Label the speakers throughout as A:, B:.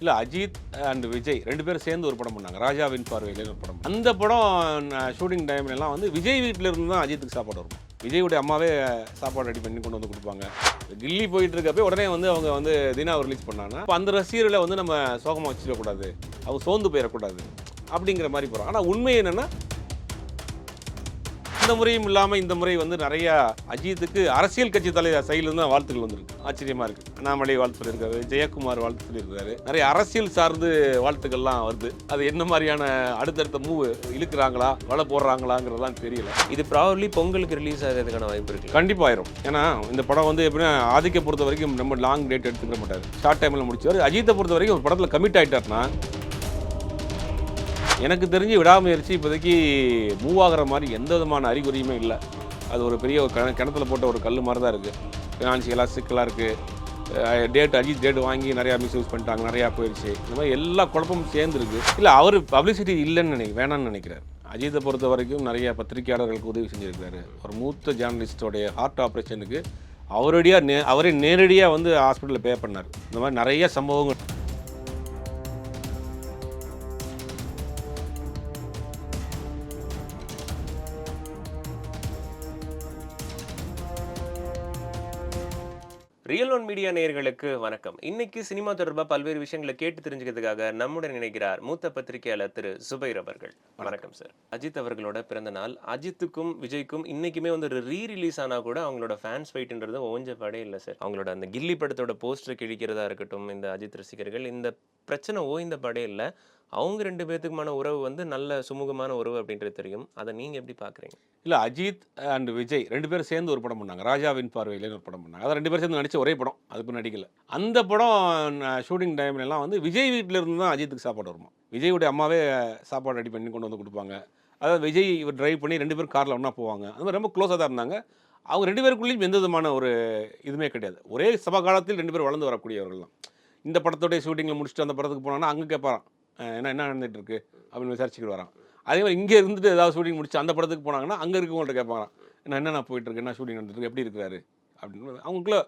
A: இல்லை அஜித் அண்ட் விஜய் ரெண்டு பேரும் சேர்ந்து ஒரு படம் பண்ணாங்க. ராஜாவின் பார்வையில் ஒரு படம் அந்த படம் ஷூட்டிங் டைம்ல எல்லாம் வந்து விஜய் வீட்டில் இருந்து தான் அஜித்துக்கு சாப்பாடு வரும். விஜயுடைய அம்மாவே சாப்பாடு ரெடி பண்ணி கொண்டு வந்து கொடுப்பாங்க. கில்லி போயிட்டு இருக்கப்பே உடனே வந்து அவங்க வந்து தினாவை ரிலீஸ் பண்ணாங்கன்னா இப்போ அந்த ரசிகர்களை வந்து நம்ம சோகமாக வச்சுக்கக்கூடாது அவங்க சோர்ந்து போயிடக்கூடாது. அப்படிங்கிற மாதிரி போகிறோம் ஆனால் உண்மை என்னென்னா இந்த முறையும் இல்லாமல் இந்த முறை வந்து நிறைய அஜித்துக்கு அரசியல் கட்சி தலைவர் சைடில் தான் வாழ்த்துக்கள் வந்திருக்கு. ஆச்சரியமா இருக்கு. அண்ணாமலை வாழ்த்து சொல்லியிருக்காரு ஜெயக்குமார் வாழ்த்து சொல்லியிருக்காரு நிறைய அரசியல் சார்ந்து வாழ்த்துக்கள்லாம் வருது. அது என்ன மாதிரியான அடுத்தடுத்த மூவ் இழுக்கிறாங்களா வலை போடுறாங்களாங்கிறதெல்லாம் தெரியல.
B: இது ப்ராபப்ளி பொங்கலுக்கு ரிலீஸ் ஆகிறதுக்கான வாய்ப்பு இருக்கு.
A: கண்டிப்பாக ஆயிரும். ஏன்னா இந்த படம் வந்து எப்படின்னா ஆதிக்க பொறுத்த வரைக்கும் ரொம்ப லாங் டேட் எடுத்துக்கிற மாட்டார். ஷார்ட் டைமில் முடிச்சார் அஜித்தை பொறுத்த வரைக்கும் ஒரு படத்தில் கமிட் ஆகிட்டார்னா எனக்கு தெரிஞ்சு விடாமுயற்சி இப்போதைக்கு மூவ் ஆகிற மாதிரி எந்த விதமான அறிகுறியுமே இல்லை. அது ஒரு பெரிய ஒரு கிண- கிணத்துல போட்ட ஒரு கல் மாதிரி தான் இருக்குது ஃபினான்ஷியலாக சிக்கலாக இருக்குது டேட் அஜித் டேட் வாங்கி நிறையா மிஸ்யூஸ் பண்ணிட்டாங்க நிறையா போயிடுச்சு இந்த மாதிரி எல்லா குழப்பமும் சேர்ந்துருக்கு. இல்லை அவர் பப்ளிசிட்டி இல்லைன்னு நினை வேணாம்னு நினைக்கிறார். அஜித்தை பொறுத்த வரைக்கும் நிறைய பத்திரிகையாளர்களுக்கு உதவி செஞ்சுருக்காரு ஒரு மூத்த ஜேர்னலிஸ்டோடைய ஹார்ட் ஆப்ரேஷனுக்கு அவரடியாக நே அவரே நேரடியாக வந்து ஹாஸ்பிட்டலில் பே பண்ணார். இந்த மாதிரி நிறைய சம்பவங்கள்
B: ரியல் ஒன் மீடியா நேயர்களுக்கு வணக்கம். இன்னைக்கு சினிமா தொடர்பாக பல்வேறு விஷயங்களை கேட்டு தெரிஞ்சுக்கிறதுக்காக நம்முடன் நினைக்கிறார் மூத்த பத்திரிகையாளர் திரு சுபைர் அவர்கள். வணக்கம் சார். அஜித் அவர்களோட பிறந்த நாள். அஜித்துக்கும் விஜய்க்கும் இன்னைக்குமே வந்து ஒரு ரீ ரிலீஸ் ஆனா கூட அவங்களோட ஃபேன்ஸ் ஃபைட்டுன்றது ஓஞ்ச படே இல்லை சார். அவங்களோட அந்த கில்லி படத்தோட போஸ்டர் கிழிக்கிறதா இருக்கட்டும் இந்த அஜித் ரசிகர்கள் இந்த பிரச்சனை ஓய்ந்த படே இல்லை. அவங்க ரெண்டு பேர்த்துக்குமான உறவு வந்து நல்ல சுமூகமான உறவு அப்படின்றது தெரியும். அதை நீங்கள் எப்படி பார்க்குறீங்க
A: இல்லை அஜித் அண்ட் விஜய் ரெண்டு பேரும் சேர்ந்து ஒரு படம் பண்ணாங்க. ராஜாவின் பார்வையில் ஒரு படம் பண்ணாங்க. அதான் ரெண்டு பேரும் சேர்ந்து நடித்த ஒரே படம். அதுக்கு நடிக்கல அந்த படம் ஷூட்டிங் டைம்லலாம் வந்து விஜய் வீட்டில் இருந்து தான் அஜித்துக்கு சாப்பாடு வருமா? விஜயுடைய அம்மாவே சாப்பாடு ரெடி பண்ணி கொண்டு வந்து கொடுப்பாங்க. அதாவது விஜய் இவர் டிரைவ் பண்ணி ரெண்டு பேரும் காரில் ஒன்றா போவாங்க. அந்த மாதிரி ரொம்ப க்ளோஸாக தான் இருந்தாங்க. அவங்க ரெண்டு பேருக்குள்ளேயும் எந்த விதமான ஒரு இதுவுமே கிடையாது. ஒரே சபா காலத்தில் ரெண்டு பேரும் வளர்ந்து வரக்கூடியவர்கள் தான். இந்த படத்தோடைய ஷூட்டிங்கில் முடிச்சுட்டு அந்த படத்துக்கு போனாங்கன்னா அங்கே கேட்பாரான் ஏன்னா என்ன என்ன நடந்துட்டு அப்படின்னு விசாரிச்சுக்கிட்டு வரான். அதே மாதிரி இங்கே இருந்துட்டு ஏதாவது ஷூட்டிங் முடிச்சு அந்த படத்துக்கு போனாங்கன்னா அங்கே இருக்கவங்கள்ட்ட கேட்பாங்க நான் என்னென்ன போயிட்டுருக்கு? என்ன ஷூட்டிங் நடந்துருக்கு எப்படி இருக்கிறாரு? அப்படின்னு. அவங்களுக்குள்ள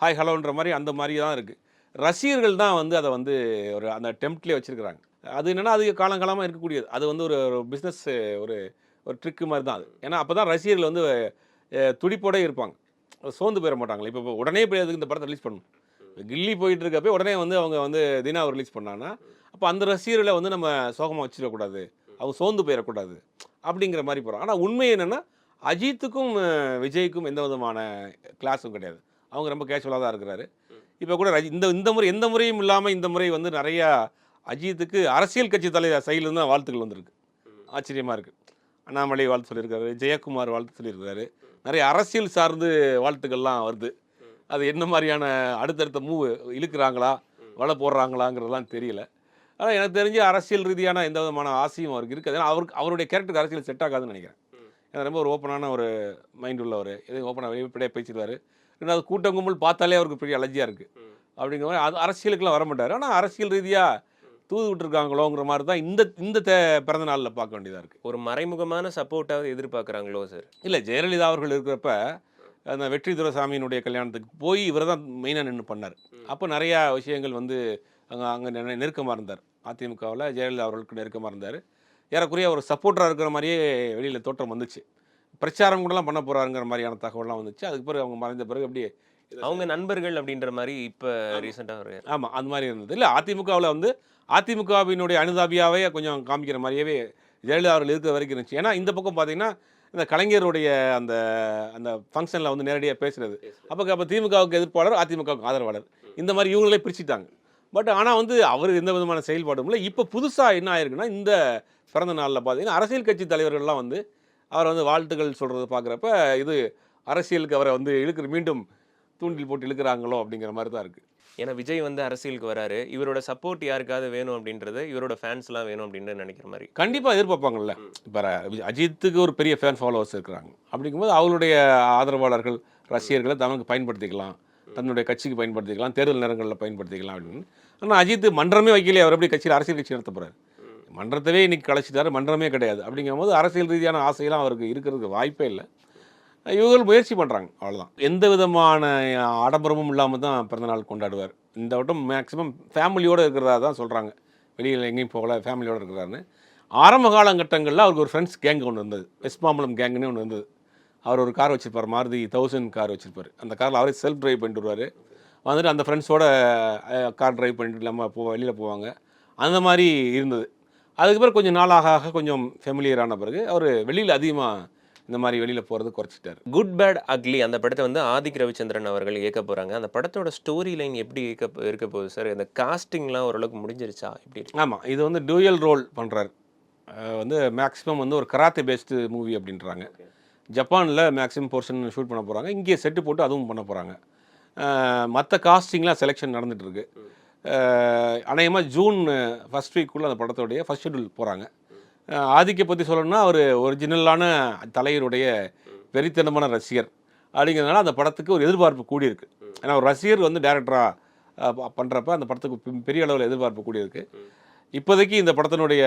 A: ஹாய் ஹலோன்ற மாதிரி அந்த மாதிரி தான் இருக்குது ரசிகர்கள் தான் வந்து அதை வந்து ஒரு அந்த டெம்ப்ட்லேயே வச்சிருக்கிறாங்க. அது என்னென்னா அது காலங்காலமாக இருக்கக்கூடியது. அது வந்து ஒரு ஒரு பிஸ்னஸ் ஒரு ஒரு ட்ரிக்கு மாதிரி தான் அது. ஏன்னா அப்போ தான் ரசிகர்கள் வந்து அஹ், துடிப்போட இருப்பாங்க. சோர்ந்து போயிட மாட்டாங்களே. இப்போ உடனே போய் அதுக்கு இந்த படத்தை ரிலீஸ் பண்ணணும். கில்லி போயிட்டு இருக்கப்ப உடனே வந்து அவங்க வந்து தினாவை ரிலீஸ் பண்ணாங்கன்னா அப்போ அந்த ரசிகர்களை வந்து நம்ம சோகமாக வச்சிடக்கூடாது. அவங்க சோர்ந்து போயிடக்கூடாது. அப்படிங்கிற மாதிரி போகிறோம் ஆனால் உண்மை என்னென்னா அஜித்துக்கும் விஜய்க்கும் எந்த விதமான கிளாஸும் கிடையாது. அவங்க ரொம்ப கேஷுவலாக தான் இருக்கிறாரு. இப்போ கூட ரஜி இந்த இந்த முறை எந்த முறையும் இல்லாமல் இந்த முறை வந்து நிறையா அஜித்துக்கு அரசியல் கட்சி தலைவர் சைடில் தான் வாழ்த்துக்கள் வந்திருக்கு. ஆச்சரியமாக இருக்குது அண்ணாமலை வாழ்த்து சொல்லியிருக்காரு. ஜெயக்குமார் வாழ்த்து சொல்லியிருக்காரு. நிறைய அரசியல் சார்ந்து வாழ்த்துக்கள்லாம் வருது. அது என்ன மாதிரியான அடுத்தடுத்த மூவ் இழுக்கிறாங்களா வலை போடுறாங்களாங்கிறதெல்லாம் தெரியல. ஆனால் எனக்கு தெரிஞ்சு அரசியல் ரீதியான எந்த விதமான ஆசையும் அவருக்கு இருக்குது. ஏன்னா அவருக்கு அவருடைய கேரக்டருக்கு அரசியல் செட் ஆகாதுன்னு நினைக்கிறேன். ஏன்னா ரொம்ப ஒரு ஓப்பனான ஒரு மைண்ட் உள்ளவர். எதுவும் ஓப்பனாக வெளிப்படையாக பேசிடுவார். ரெண்டாவது கூட்டம் கும்பல் பார்த்தாலே அவருக்கு பெரிய அலர்ஜியாக இருக்குது அப்படிங்கிற மாதிரி அது அரசியலுக்குலாம் வர மாட்டார். ஆனால் அரசியல் ரீதியாக தூது விட்டுருக்காங்களோங்கிற மாதிரி தான் இந்த இந்த தே பிறந்த நாளில் பார்க்க வேண்டியதாக இருக்குது
B: ஒரு மறைமுகமான சப்போர்ட்டாவது எதிர்பார்க்குறாங்களோ சார்
A: இல்லை ஜெயலலிதா அவர்கள் இருக்கிறப்ப அந்த வெற்றி துரைசாமியினுடைய கல்யாணத்துக்கு போய் இவர் தான் மெயினாக நின்று பண்ணார். அப்போ நிறையா விஷயங்கள் வந்து அங்கே அங்கே நெருக்கமாக இருந்தார். அதிமுகவில் ஜெயலலிதா அவர்களுக்கு நெருக்கமாக இருந்தார். ஏறக்குறைய ஒரு சப்போர்ட்டராக இருக்கிற மாதிரியே வெளியில் தோற்றம் வந்துச்சு. பிரச்சாரம் கூடலாம் பண்ண போகிறாருங்கிற மாதிரியான தகவல்லாம் வந்துச்சு. அதுக்கு பிறகு அவங்க மறைந்த பிறகு அப்படியே
B: அவங்க நண்பர்கள் அப்படின்ற மாதிரி இப்போ ரீசெண்டாக
A: ஆமாம் அந்த மாதிரி இருந்தது. இல்லை அதிமுகவில் வந்து அதிமுகவினுடைய அனுதாபியாவே கொஞ்சம் காமிக்கிற மாதிரியே ஜெயலலிதா அவர்கள் இருக்கிற வரைக்கும் இருந்துச்சு. ஏன்னா இந்த பக்கம் பார்த்தீங்கன்னா இந்த கலைஞருடைய அந்த அந்த ஃபங்க்ஷனில் வந்து நேரடியாக பேசுறது. அப்போ அப்போ திமுகவுக்கு எதிர்ப்பாளர் அதிமுகவுக்கு ஆதரவாளர். இந்த மாதிரி இவங்களே பிரிச்சுட்டாங்க. பட் ஆனால் வந்து அவர் எந்த விதமான செயல்பாடும் இல்லை. இப்போ புதுசாக என்ன ஆயிருக்குன்னா இந்த பிறந்த நாளில் பார்த்தீங்கன்னா அரசியல் கட்சி தலைவர்கள்லாம் வந்து அவர் வந்து வாழ்த்துக்கள் சொல்கிறத பார்க்குறப்ப இது அரசியலுக்கு அவரை வந்து இழுக்கிற மீண்டும் தூண்டில் போட்டு இழுக்கிறாங்களோ அப்படிங்கிற மாதிரி தான் இருக்குது
B: ஏன்னா விஜய் வந்து அரசியலுக்கு வராரு. இவரோட சப்போர்ட் யாருக்காவது வேணும் அப்படின்றது இவரோட ஃபேன்ஸ்லாம் வேணும் அப்படின்னு நினைக்கிற மாதிரி.
A: கண்டிப்பாக எதிர்பார்ப்பாங்கல்ல. இப்போ அஜித்துக்கு ஒரு பெரிய ஃபேன் ஃபாலோவர்ஸ் இருக்கிறாங்க. அப்படிங்கும்போது அவங்களுடைய ஆதரவாளர்கள் ரசிகர்களை தனக்கு பயன்படுத்திக்கலாம். தன்னுடைய கட்சிக்கு பயன்படுத்திக்கலாம். தேர்தல் நேரங்களில் பயன்படுத்திக்கலாம் அப்படின்னு. ஆனால் அஜித் மன்றமே வைக்கலையே அவர் எப்படி கட்சியில் அரசியல் கட்சி நடத்த போகிறார் மன்றத்தவே இன்னைக்கு கலைச்சிட்டாரு மன்றமே கிடையாது. அப்படிங்கும்போது அரசியல் ரீதியான ஆசையெல்லாம் அவருக்கு இருக்கிறதுக்கு வாய்ப்பே இல்லை. இவர்கள் முயற்சி பண்ணுறாங்க அவ்வளோதான் எந்த விதமான ஆடம்பரமும் இல்லாமல் தான் பிறந்தநாள் கொண்டாடுவார். இந்த வட்டம் மேக்ஸிமம் ஃபேமிலியோடு இருக்கிறதா தான் சொல்கிறாங்க வெளியில் எங்கேயும் போகல ஃபேமிலியோடு இருக்கிறாருன்னு. ஆரம்ப காலகட்டங்களில் அவருக்கு ஒரு ஃப்ரெண்ட்ஸ் கேங் ஒன்று இருந்தது. வெஸ்ட் மாம்பலம் கேங்குன்னு ஒன்று இருந்தது. அவர் ஒரு கார் வச்சுருப்பார் மாருதி தௌசண்ட் கார் வச்சுருப்பார். அந்த காரில் அவரே செல்ஃப் ட்ரைவ் பண்ணிட்டு வருவார். வந்துட்டு அந்த ஃப்ரெண்ட்ஸோட கார் டிரைவ் பண்ணிட்டு இல்லாமல் போ வெளியில் போவாங்க. அந்த மாதிரி இருந்தது. அதுக்கு பிறகு கொஞ்சம் நாளாக ஆக கொஞ்சம் ஃபெமிலியர் ஆன பிறகு அவர் வெளியில் அதிகமாக இந்த மாதிரி வெளியில் போகிறது குறைச்சிட்டார்.
B: குட் பேட் அக்லி அந்த படத்தை வந்து ஆதிக் ரவிச்சந்திரன் அவர்கள் இயக்க போறாங்க. அந்த படத்தோட ஸ்டோரி லைன் எப்படி இருக்க இருக்க போகுது சார் இந்த காஸ்டிங்லாம் ஓரளவுக்கு முடிஞ்சிருச்சா? இருக்கு?
A: ஆமாம் இது வந்து டூயல் ரோல் பண்ணுறாரு வந்து மேக்ஸிமம் வந்து ஒரு கராத்தே பேஸ்டு மூவி அப்படின்றாங்க. ஜப்பானில் மேக்ஸிமம் போர்ஷன் ஷூட் பண்ண போகிறாங்க இங்கே செட்டு போட்டு அதுவும் பண்ண போகிறாங்க மற்ற காஸ்டிங்லாம் செலெக்ஷன் நடந்துகிட்ருக்கு அநேகமாக ஜூன் ஃபஸ்ட் வீக்குள்ளே அந்த படத்தோடைய ஃபஸ்ட் ஷெட்யூல் போகிறாங்க ஆதிக்கை பற்றி சொல்லணும்னா அவர் ஒரிஜினலான தலைவருடைய வெறித்தனமான ரசிகர் அப்படிங்கிறதுனால அந்த படத்துக்கு ஒரு எதிர்பார்ப்பு கூடியிருக்கு. ஏன்னா ஒரு ரசிகர் வந்து டேரக்டராக பண்ணுறப்ப அந்த படத்துக்கு பெரிய அளவில் எதிர்பார்ப்பு கூடியிருக்கு. இப்போதைக்கு இந்த படத்தினுடைய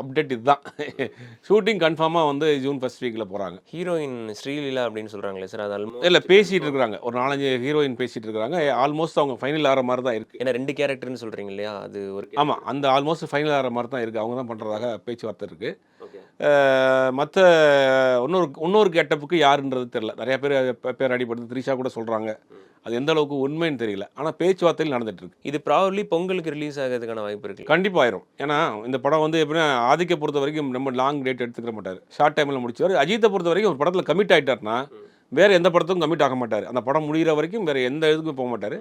A: அப்டேட் இதுதான். ஷூட்டிங் கன்ஃபார்மாக வந்து ஜூன் ஃபர்ஸ்ட் வீக்கில் போகிறாங்க
B: ஹீரோயின் ஸ்ரீலீலா அப்படின்னு சொல்றாங்களே சார் அது
A: இல்லை பேசிகிட்டு இருக்கிறாங்க. ஒரு நாலஞ்சு ஹீரோயின் பேசிகிட்டு இருக்கிறாங்க. ஆல்மோஸ்ட் அவங்க ஃபைனல் ஆகிற மாதிரி தான் இருக்குது
B: ஏன்னா ரெண்டு கேரக்டர்னு சொல்றீங்க இல்லையா? அது ஒரு
A: ஆமாம் அந்த ஆல்மோஸ்ட் ஃபைனல் ஆகிற மாதிரி தான் இருக்குது அவங்க தான் பண்ணுறதாக பேச்சுவார்த்தை இருக்குது. மற்ற இன்னொரு இன்னொரு கெட்டப்புக்கு யாருன்றது தெரில நிறைய பேர் பேர் அடிபடுது த்ரிஷா கூட சொல்கிறாங்க அது எந்த அளவுக்கு உண்மைன்னு தெரியல. ஆனால் பேச்சுவார்த்தையில் நடந்துட்டு இருக்கு.
B: இது ப்ராபப்ளி பொங்கலுக்கு ரிலீஸ் ஆகிறதுக்கான வாய்ப்பு இருக்கு.
A: கண்டிப்பாக ஆயிரும். ஏன்னா இந்த படம் வந்து எப்படின்னா ஆதிக்க பொறுத்த வரைக்கும் நம்ம லாங் டேட் எடுத்துக்கிற மாட்டார். ஷார்ட் டைமில் முடிச்சவர். அஜித்தை பொறுத்த வரைக்கும் ஒரு படத்தில் கமிட் ஆகிட்டார்னா வேற எந்த படத்துக்கும் கமிட் ஆக மாட்டார். அந்த படம் முடிகிற வரைக்கும் வேற எந்த இதுக்கும் போக மாட்டார்.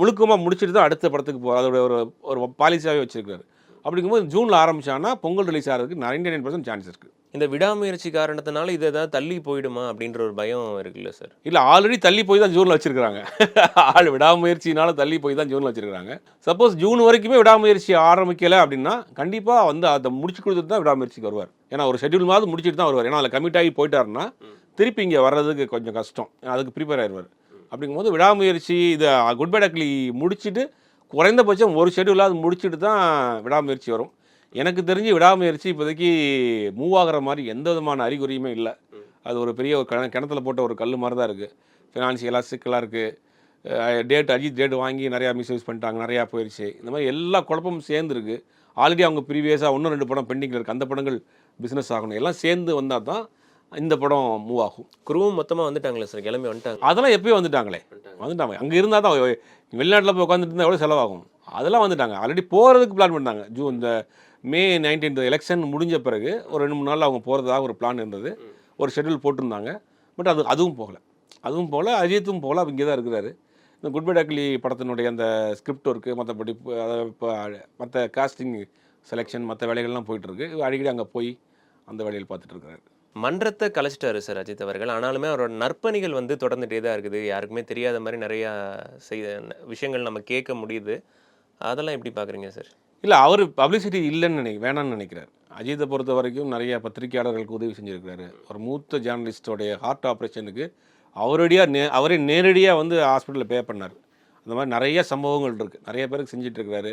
A: முழுக்கமாக முடிச்சுட்டு தான் அடுத்த படத்துக்கு போ அதோட ஒரு ஒரு பாலிசியாகவே வச்சிருக்காரு அப்படிங்கும்போது ஜூனில் ஆரம்பிச்சானா பொங்கல் ரிலீஸ் ஆகிறதுக்கு நைன்டி நைன் பர்சன்ட் சான்ஸ் இருக்குது
B: இந்த விடாமுயற்சி காரணத்தினால இது ஏதாவது தள்ளி போயிடுமா அப்படின்ற ஒரு பயம் இருக்குல்ல சார்
A: இல்லை ஆல்ரெடி தள்ளி போய் தான் ஜூனில் வச்சிருக்காங்க ஆள் விடாமுயற்சினால தள்ளி போய் தான் ஜூனில் வச்சிருக்காங்க சப்போஸ் ஜூன் வரைக்குமே விடாமுயற்சி ஆரம்பிக்கலை அப்படின்னா கண்டிப்பாக வந்து அதை முடிச்சு கொடுத்துட்டு தான் விடாமுயற்சிக்கு வருவார். ஏன்னா ஒரு ஷெட்யூல் மாதிரி முடிச்சுட்டு தான் வருவார். ஏன்னா அதில் கமிட் ஆகி போயிட்டாருன்னா திருப்பி இங்கே வர்றதுக்கு கொஞ்சம் கஷ்டம். அதுக்கு ப்ரிப்பேர் ஆயிடுவார் அப்படிங்கும்போது விடாமுயற்சி இதை குட் பை டக்லி முடிச்சுட்டு குறைந்தபட்சம் ஒரு ஷெட்யூலாவது முடிச்சுட்டு தான் விடாமுயற்சி வரும். எனக்கு தெரிஞ்சு விடாமுயற்சி இப்போதைக்கு மூவ் ஆகுற மாதிரி எந்த விதமான அறிகுறியுமே இல்லை. அது ஒரு பெரிய ஒரு கிண கிணத்துல போட்ட ஒரு கல் மாதிரி தான் இருக்குது ஃபினான்ஷியலாக சிக்கலாக இருக்குது டேட் அஜித் டேட் வாங்கி நிறையா மிஸ்யூஸ் பண்ணிட்டாங்க நிறையா போயிடுச்சு இந்த மாதிரி எல்லா குழப்பமும் சேர்ந்துருக்கு ஆல்ரெடி அவங்க ப்ரீவியஸாக ஒன்று ரெண்டு படம் பெண்டிங்கில் இருக்குது அந்த படங்கள் பிஸ்னஸ் ஆகணும். எல்லாம் சேர்ந்து வந்தால் தான் இந்த படம் மூவ் ஆகும்.
B: குருவும் மொத்தமா வந்துட்டாங்களே சார் கிளம்பி வந்துட்டாங்க.
A: அதெல்லாம் எப்பயும் வந்துட்டாங்களே. வந்துட்டாங்க. அங்கே இருந்தால் தான் வெளிநாட்டில் போய் உட்காந்துட்டு இருந்தால் எவ்வளோ செலவாகும்? அதெல்லாம் வந்துட்டாங்க. ஆல்ரெடி போகிறதுக்கு பிளான் பண்ணாங்க ஜூன் இந்த மே நைன்டீன்த் எலெக்ஷன் முடிஞ்ச பிறகு ஒரு ரெண்டு மூணு நாள் அவங்க போகிறதாக ஒரு பிளான் இருந்தது. ஒரு ஷெட்யூல் போட்டிருந்தாங்க. பட் அது அதுவும் போகல. அதுவும் போகல. அஜித்தும் போகல. இங்கே தான் இருக்கிறாரு. இந்த குட் பை டக்லி படத்தினுடைய அந்த ஸ்கிரிப்ட் ஒர்க்கு மற்றபடி இப்போ மற்ற காஸ்டிங் செலெக்ஷன் மற்ற வேலைகள்லாம் போயிட்டுருக்கு அடிக்கடி அங்கே போய் அந்த வேலையில் பார்த்துட்டு இருக்காரு
B: மன்றத்தை கலைச்சிட்டாரு சார் அஜித் அவர்கள். ஆனாலுமே அவரோட நற்பணிகள் வந்து தொடர்ந்துட்டே தான் இருக்குது. யாருக்குமே தெரியாத மாதிரி நிறையா செய்த விஷயங்கள் நம்ம கேட்க முடியுது. அதெல்லாம் எப்படி பார்க்குறீங்க சார்?
A: இல்லை அவர் பப்ளிசிட்டி இல்லைன்னு நினை வேணாம்னு நினைக்கிறார். அஜித்தை பொறுத்த வரைக்கும் நிறைய பத்திரிகையாளர்களுக்கு உதவி செஞ்சுருக்கிறாரு. ஒரு மூத்த ஜேர்னலிஸ்டோடைய ஹார்ட் ஆப்ரேஷனுக்கு அவரடியாக நே அவரே நேரடியாக வந்து ஹாஸ்பிட்டலில் பே பண்ணார். அந்த மாதிரி நிறைய சம்பவங்கள் இருக்குது நிறைய பேருக்கு செஞ்சிட்ருக்கிறாரு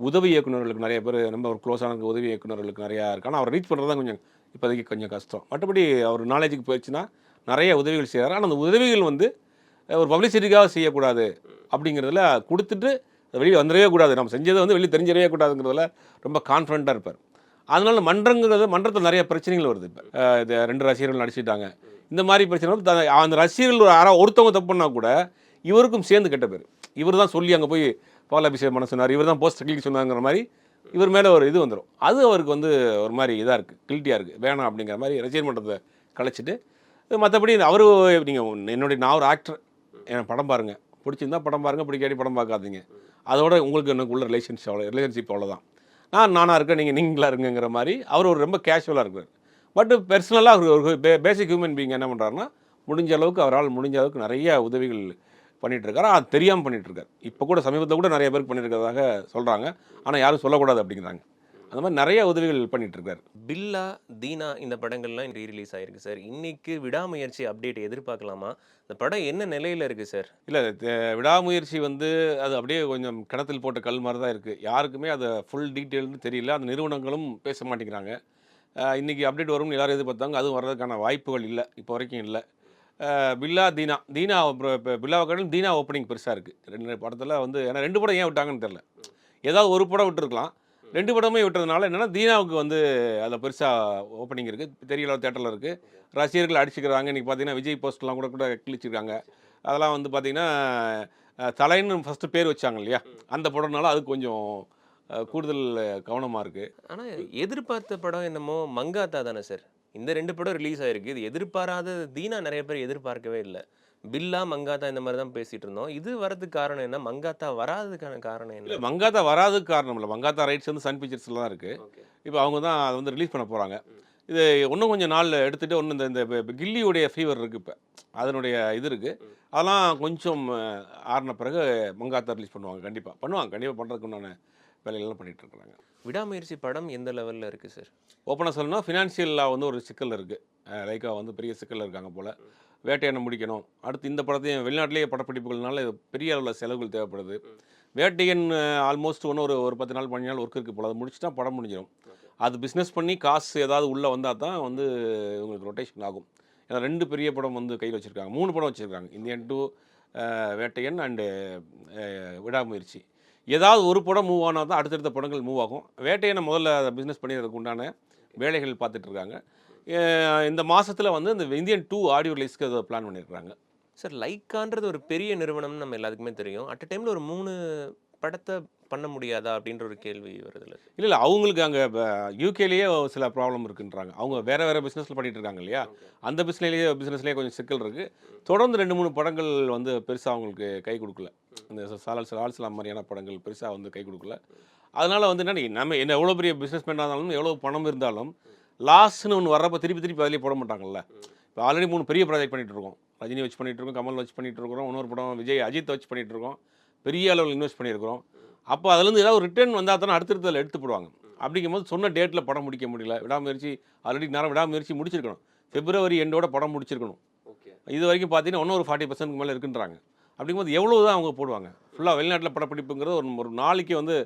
A: உதவி இயக்குனர்களுக்கு நிறைய பேர் ரொம்ப ஒரு க்ளோஸான உதவி இயக்குனர்களுக்கு நிறையா இருக்குது ஆனால் அவர் ரீச் பண்ணுறது தான் கொஞ்சம் இப்போதைக்கு கொஞ்சம் கஷ்டம். மற்றபடி அவர் நாலேஜுக்கு போயிடுச்சுன்னா நிறைய உதவிகள் செய்கிறார் ஆனால் அந்த உதவிகள் வந்து ஒரு பப்ளிசிட்டிக்காக செய்யக்கூடாது அப்படிங்கிறதுல கொடுத்துட்டு வெளியே வந்துடவே கூடாது. நம்ம செஞ்சதை வந்து வெளியே தெரிஞ்சிடவே கூடாதுங்கிறதுல ரொம்ப கான்ஃபிடண்ட்டாக இருப்பார். அதனால மன்றங்கிறது மன்றத்தில் நிறைய பிரச்சனைகள் வருது இப்போ. இது ரெண்டு ரசிகர்கள் நடிச்சிட்டாங்க. இந்த மாதிரி பிரச்சனை வந்து அந்த ரசிகர்கள் ஒரு ஒருத்தவங்க தப்பு பண்ணால் கூட இவருக்கும் சேர்ந்து கெட்ட பேர். இவர் தான் சொல்லி அங்கே போய் பாலாபிஷேகம் பண்ண சொன்னார். இவர் தான் போஸ்ட் கிளிக் சொன்னாங்கிற மாதிரி இவர் மேலே ஒரு இது வந்துடும் அது அவருக்கு வந்து ஒரு மாதிரி இதாக இருக்குது கில்ட்டியாக இருக்குது வேணாம் அப்படிங்கிற மாதிரி ரசிகர் மன்றத்தை கலைச்சிட்டு மற்றபடி அவர் நீங்கள் என்னுடைய நான் ஒரு ஆக்டர் என் படம் பாருங்கள் பிடிச்சிருந்தா படம் பாருங்கள் பிடிக்காடி படம் பார்க்காதீங்க. அதோட உங்களுக்கு எனக்கு உள்ள ரிலேஷன்ஷிப் அவ்வளோ ரிலேஷன்ஷிப் அவ்வளோதான் நான் நானாக இருக்கேன் நீங்கள் நீங்களாக இருங்கங்கிற மாதிரி அவர் ஒரு ரொம்ப கேஷுவலாக இருக்கார். பட் பர்சனலாக அவர் ஒரு பேசிக் ஹியூமன் பீங் என்ன பண்ணுறாருன்னா முடிஞ்ச அளவுக்கு அவரால் முடிஞ்ச அளவுக்கு நிறைய உதவிகள் பண்ணிட்டு இருக்காரு அது தெரியாமல் பண்ணிட்டு இருக்காரு இப்போ கூட சமீபத்தில் கூட நிறைய பேருக்கு பண்ணியிருக்கிறதாக சொல்கிறாங்க ஆனால் யாரும் சொல்லக்கூடாது அப்படிங்கிறாங்க. அந்த மாதிரி நிறைய உதவிகள் பண்ணிட்டு இருக்காரு
B: பில்லா தீனா இந்த படங்கள்லாம் ரீ ரிலீஸ் ஆயிருக்கு சார். இன்னைக்கு விடாமுயற்சி அப்டேட் எதிர்பார்க்கலாமா? இந்த படம் என்ன நிலையில இருக்கு சார்?
A: இல்லை விடாமுயற்சி வந்து அது அப்படியே கொஞ்சம் கிணத்தில் போட்ட கல் மாதிரி தான் இருக்குது யாருக்குமே அதை ஃபுல் டீட்டெயில்னு தெரியல. அந்த நிறுவனங்களும் பேச மாட்டேங்கிறாங்க. அஹ் இன்னைக்கு அப்டேட் வரும்னு எல்லாரும் எதிர்பார்த்தாங்க. அதுவும் வர்றதுக்கான வாய்ப்புகள் இல்லை. இப்போ வரைக்கும் இல்லை. பில்லா தீனா. தீனா அப்புறம் இப்போ பில்லாவை காட்டிலும் தீனா ஓப்பனிங் பெருசாக இருக்குது ரெண்டு படத்தில் வந்து ஏன்னா ரெண்டு படம் ஏன் விட்டாங்கன்னு தெரில ஏதாவது ஒரு படம் விட்டுருக்கலாம். ரெண்டு படமே விட்டதுனால என்னென்னா தீனாவுக்கு வந்து அதில் பெருசாக ஓப்பனிங் இருக்குது தெரியல தேட்டரில் இருக்குது ரசிகர்கள் அடிச்சுக்கிறாங்க. இன்றைக்கி பார்த்தீங்கன்னா விஜய் போஸ்ட்லாம் கூட கூட கிழிச்சிருக்காங்க. அதெல்லாம் வந்து பார்த்திங்கன்னா தலைன்னு ஃபஸ்ட்டு பேர் வச்சாங்க இல்லையா? அந்த படம்னால அது கொஞ்சம் கூடுதல் கவனமாக இருக்குது
B: ஆனால் எதிர்பார்த்த படம் என்னமோ மங்காத்தா தானே சார்? இந்த ரெண்டு படம் ரிலீஸ் ஆயிருக்கு. இது எதிர்பாராத தீனா நிறைய பேர் எதிர்பார்க்கவே இல்லை. பில்லா மங்காத்தா இந்த மாதிரி தான் பேசிட்டு இருந்தோம். இது வரதுக்கு காரணம் என்ன? மங்காத்தா வராததுக்கான காரணம் என்ன?
A: மங்காத்தா வராதுக்கு காரணம் இல்லை. மங்காத்தா ரைட்ஸ் வந்து சன் பிக்சர்ஸில் தான் இருக்குது இப்போ அவங்க தான் அதை வந்து ரிலீஸ் பண்ண போகிறாங்க இது இன்னும் கொஞ்சம் நாள் எடுத்துகிட்டு ஒன்று இந்த இந்த கில்லியுடைய ஃபீவர் இருக்குது இப்போ. அதனுடைய இது இருக்குது அதெல்லாம் கொஞ்சம் ஆறின பிறகு மங்காத்தா ரிலீஸ் பண்ணுவாங்க. கண்டிப்பாக பண்ணுவாங்க. கண்டிப்பாக பண்ணுறதுக்கு உண்டான வேலைகள்லாம் பண்ணிட்டு இருக்காங்க
B: விடாமுயற்சி படம் எந்த லெவலில் இருக்குது சார்
A: ஓப்பனாக சொல்லணும்னா ஃபினான்ஷியலாக வந்து ஒரு சிக்கல் இருக்குது லைக்கா வந்து பெரிய சிக்கல் இருக்காங்க போல். வேட்டையனை முடிக்கணும். அடுத்து இந்த படத்தையும் வெளிநாட்டிலேயே படப்பிடிப்புகள்னால பெரிய அளவில் செலவுகள் தேவைப்படுது. வேட்டையன் ஆல்மோஸ்ட் ஒன்று ஒரு ஒரு பத்து நாள் பதினஞ்சு நாள் ஒர்க் இருக்குது போல். அது முடிச்சுட்டா படம் முடிஞ்சிடும் அது பிஸ்னஸ் பண்ணி காசு ஏதாவது உள்ளே வந்தால் தான் வந்து உங்களுக்கு ரொட்டேஷன் ஆகும். ஏன்னா ரெண்டு பெரிய படம் வந்து கையில் வச்சுருக்காங்க. மூணு படம் வச்சுருக்காங்க. இந்தியன் டூ வேட்டையன் அண்டு விடாமுயற்சி. ஏதாவது ஒரு படம் மூவ் ஆனால் தான் அடுத்தடுத்த படங்கள் மூவ் ஆகும். வேட்டையனை முதல்ல பிஸ்னஸ் பண்ணுறதுக்கு உண்டான வேலைகள் பார்த்துட்டு இருக்காங்க. இந்த மாதத்தில் வந்து இந்த இந்தியன் டூ ஆடியோ ரிலீஸ்க்கு அதை பிளான் பண்ணியிருக்காங்க
B: சார் லைக்கான்றது ஒரு பெரிய நிறுவனம்னு நம்ம எல்லாத்துக்குமே தெரியும். அட் டைமில் ஒரு மூணு படத்தை பண்ண முடியாதா அப்படின்ற ஒரு கேள்வி வருதுல
A: இல்லை இல்லை அவங்களுக்கு அங்கே யூகேலேயே சில ப்ராப்ளம் இருக்குன்றாங்க. அவங்க வேறு வேறு பிஸ்னஸில் பண்ணிட்டு இருக்காங்க இல்லையா? அந்த பிஸ்னஸ்லேயே பிஸ்னஸ்லேயே கொஞ்சம் சிக்கல் இருக்குது தொடர்ந்து ரெண்டு மூணு படங்கள் வந்து பெருசாக அவங்களுக்கு கை கொடுக்கல. இந்த சாலால் சால்சலாம் மாதிரியான படங்கள் பெருசாக வந்து கை கொடுக்கல. அதனால் வந்து என்ன நம்ம என்ன எவ்வளோ பெரிய பிஸ்னஸ் இருந்தாலும் எவ்வளோ பணம் இருந்தாலும் லாஸ்ட்னு ஒன்று வரப்போ திருப்பி திருப்பி அதிலே போட மாட்டாங்கல்ல. இப்போ ஆல்ரெடி மூணு பெரிய ப்ராஜெக்ட் பண்ணிகிட்டு இருக்கோம். ரஜினி வச்சு பண்ணிட்டு இருக்கோம் கமல் வச்சு பண்ணிகிட்டு இருக்கிறோம் இன்னொரு படம் விஜய் அஜித் வச்சு பண்ணிகிட்டு இருக்கோம். பெரிய அளவில் இன்வெஸ்ட் பண்ணியிருக்கிறோம். அப்போ அதுலேருந்து ஏதாவது ரிட்டர்ன் வந்தால் தானே அடுத்தடுத்து அதில் எடுத்து போடுவாங்க அப்படிங்கும்போது சொன்ன டேட்டில் படம் முடிக்க முடியல. விடாமுயற்சி ஆல்ரெடி நேரம் விடாமுயற்சி முடிச்சிருக்கணும். பிப்ரவரி எண்டோட படம் முடிச்சிருக்கணும். இது வரைக்கும் பார்த்தீங்கன்னா இன்னும் ஒரு ஃபார்ட்டி பர்சன்ட் மேலே இருக்குன்றாங்க. அப்படிங்கும்போது எவ்வளோ தான் அவங்க போடுவாங்க. ஃபுல்லாக வெளிநாட்டில் படப்பிடிப்புங்கிறது ஒரு ஒரு நாளைக்கு வந்து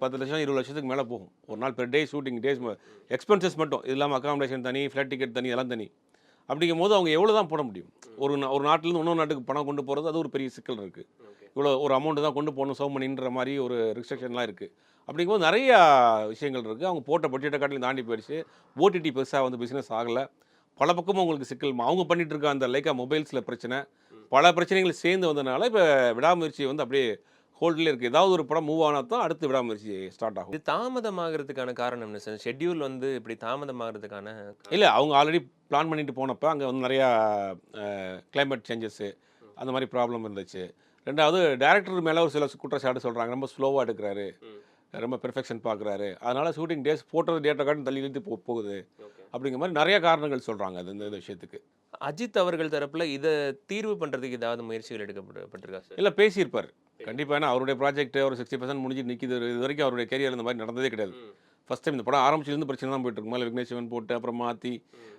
A: பத்து லட்சம் இருபது லட்சத்துக்கு மேலே போகும். ஒரு நாள் per day shooting days expenses மட்டும். இது இல்லாமல் அகாமடேஷன் தனி ஃப்ளைட் டிக்கெட் தனி இதெல்லாம் தனி. அப்படிங்கும் போது அவங்க எவ்வளோ தான் போட முடியும். ஒரு ஒரு நாட்டிலேருந்து இன்னொரு நாட்டுக்கு பணம் கொண்டு போகிறது அது ஒரு பெரிய சிக்கல் இருக்குது இவ்வளோ ஒரு அமௌண்ட் தான் கொண்டு போகணும் சோம் பண்ணின்ற மாதிரி ஒரு ரிஸ்ட்ரிக்ஷன்லாம் இருக்குது அப்படிங்கும்போது நிறைய விஷயங்கள் இருக்குது அவங்க போட்ட பட்ஜெட்டை காட்டிலும் தாண்டி போயிடுச்சு. ஓடிடி பெருசாக வந்து பிஸ்னஸ் ஆகலை. பல பக்கமும் உங்களுக்கு சிக்கல். அவங்க பண்ணிட்டு இருக்க அந்த லைக்கா மொபைல்ஸில் பிரச்சனை. பல பிரச்சனைகள் சேர்ந்து வந்ததுனால இப்போ விடாமுயற்சி வந்து அப்படியே ஹோல்ட்லேயே இருக்குது ஏதாவது ஒரு படம் மூவ் ஆனால் தான் அடுத்து விடாமுயற்சி ஸ்டார்ட் ஆகும்.
B: இது தாமதமாகிறதுக்கான காரணம் என்ன சார்? ஷெட்யூல் வந்து இப்படி தாமதமாகிறதுக்கான
A: இல்லை அவங்க ஆல்ரெடி பிளான் பண்ணிட்டு போனப்போ அங்கே வந்து நிறையா climate சேஞ்சஸ்ஸு அந்த மாதிரி ப்ராப்ளம் இருந்துச்சு. ரெண்டாவது டேரக்டர் மேலே ஒரு சில குற்றச்சாட்டு சொல்கிறாங்க ரொம்ப ஸ்லோவாக எடுக்கிறாரு. ரொம்ப பெர்ஃபெக்ஷன் பார்க்குறாரு அதனால் ஷூட்டிங் டேஸ் போட்டது டேட்டை காட்டி தள்ளி இழுத்து போ போகுது. அப்படிங்கிற மாதிரி நிறைய காரணங்கள் சொல்கிறாங்க அது இந்த விஷயத்துக்கு.
B: அஜித் அவர்கள் தரப்புல இதை தீர்வு பண்றதுக்கு ஏதாவது முயற்சிகள் எடுக்கப்பட்டிருக்கா சார்?
A: இல்லை பேசியிருப்பார். கண்டிப்பாக ஏன்னா அவருடைய ப்ராஜெக்ட் ஒரு சிக்ஸ்டி பர்சன்ட் முடிஞ்சு நிற்கிது இது வரைக்கும் அவருடைய கேரியர் இந்த மாதிரி நடந்ததே கிடையாது. ஃபஸ்ட் டைம் இந்த படம் ஆரம்பிச்சிலேருந்து பிரச்சனை தான் போயிட்டு இருக்கு மேலே விக்னேஷ் சிவன் போட்டு அப்புறம் மாற்றி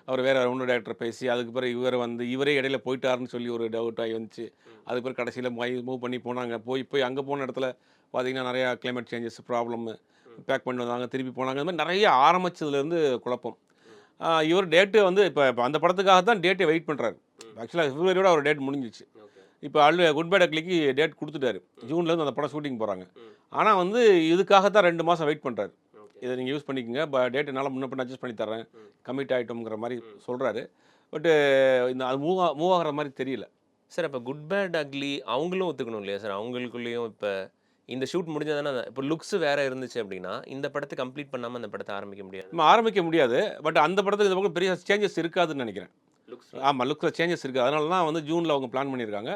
A: அவர் வேற ஒன்று டேரக்டர் பேசி அதுக்கு பிறகு இவர் வந்து இவரே இடையில போயிட்டாருன்னு சொல்லி ஒரு டவுட் ஆகி வந்துச்சு. அதுக்கு பிறகு கடைசியில் மூவ் பண்ணி போனாங்க. போய் போய் அங்கே போன இடத்துல பார்த்தீங்கன்னா நிறையா கிளைமேட் சேஞ்சஸ் ப்ராப்ளம் பேக் பண்ணி வந்தாங்க திருப்பி போனாங்க. இந்த மாதிரி நிறைய ஆரம்பிச்சதுலேருந்து குழப்பம். இவர் டேட்டு வந்து இப்போ இப்போ அந்த படத்துக்காக தான் டேட்டை வெயிட் பண்ணுறாரு ஆக்சுவலாக பிப்ரவரியோட அவர் டேட் முடிஞ்சிச்சு. இப்போ ஆல்ரெடி குட் பேட் அக்லிக்கு டேட் கொடுத்துட்டாரு ஜூன்லேருந்து அந்த படம் ஷூட்டிங் போகிறாங்க ஆனால் வந்து இதுக்காகத்தான் ரெண்டு மாதம் வெயிட் பண்ணுறாரு இதை நீங்கள் யூஸ் பண்ணிக்கோங்க. டேட் என்னால் முன்ன பின்ன அட்ஜஸ்ட் பண்ணி தரேன் கமிட் ஆகிட்டோங்கிற மாதிரி சொல்கிறாரு பட்டு இந்த அது மூவ் மூவ் ஆகிற மாதிரி தெரியல.
B: சார் அப்போ குட் பேட் அக்லி அவங்களும் ஒத்துக்கணும் இல்லையா சார் அவங்களுக்குள்ளேயும் இப்போ இந்த ஷூட் முடிஞ்சதானே இப்போ லுக்ஸ் வேற இருந்துச்சு அப்படின்னா இந்த படத்தை கம்ப்ளீட் பண்ணாம அந்த படத்தை ஆரம்பிக்க முடியாது.
A: நம்ம ஆரம்பிக்க முடியாது. பட் அந்த படத்துக்கு இந்த பக்கம் பெரிய சேஞ்சஸ் இருக்காதுன்னு நினைக்கிறேன். ஆமாம் லுக்கில் சேஞ்சஸ் இருக்குது அதனால தான் வந்து ஜூனில் அவங்க பிளான் பண்ணியிருக்காங்க.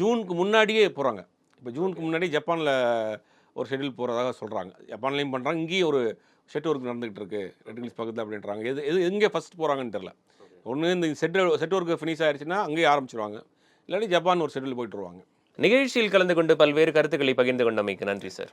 A: ஜூனுக்கு முன்னாடியே போகிறாங்க இப்போ ஜூனுக்கு முன்னாடி ஜப்பானில் ஒரு ஷெட்யூல் போகிறதாக சொல்கிறாங்க ஜப்பான்லேயும் பண்ணுறாங்க இங்கேயும் ஒரு ஷெட் ஒர்க் நடந்துகிட்டு இருக்கு ரெட் ஹில்ஸ் பக்கத்தில் அப்படின்றாங்க. எது எது எங்கே ஃபஸ்ட் போகிறாங்கன்னு தெரில ஒன்று இந்த செட் செட் ஒர்க் ஃபினிஷ் ஆயிடுச்சுன்னா அங்கேயே ஆரம்பிச்சிருவாங்க. இல்லாட்டி ஜப்பான் ஒரு ஷெட்யூல் போயிட்டு வருவாங்க.
B: நிகழ்ச்சியில் கலந்து கொண்டு பல்வேறு கருத்துக்களை பகிர்ந்து கொண்டமைக்கு நன்றி சார்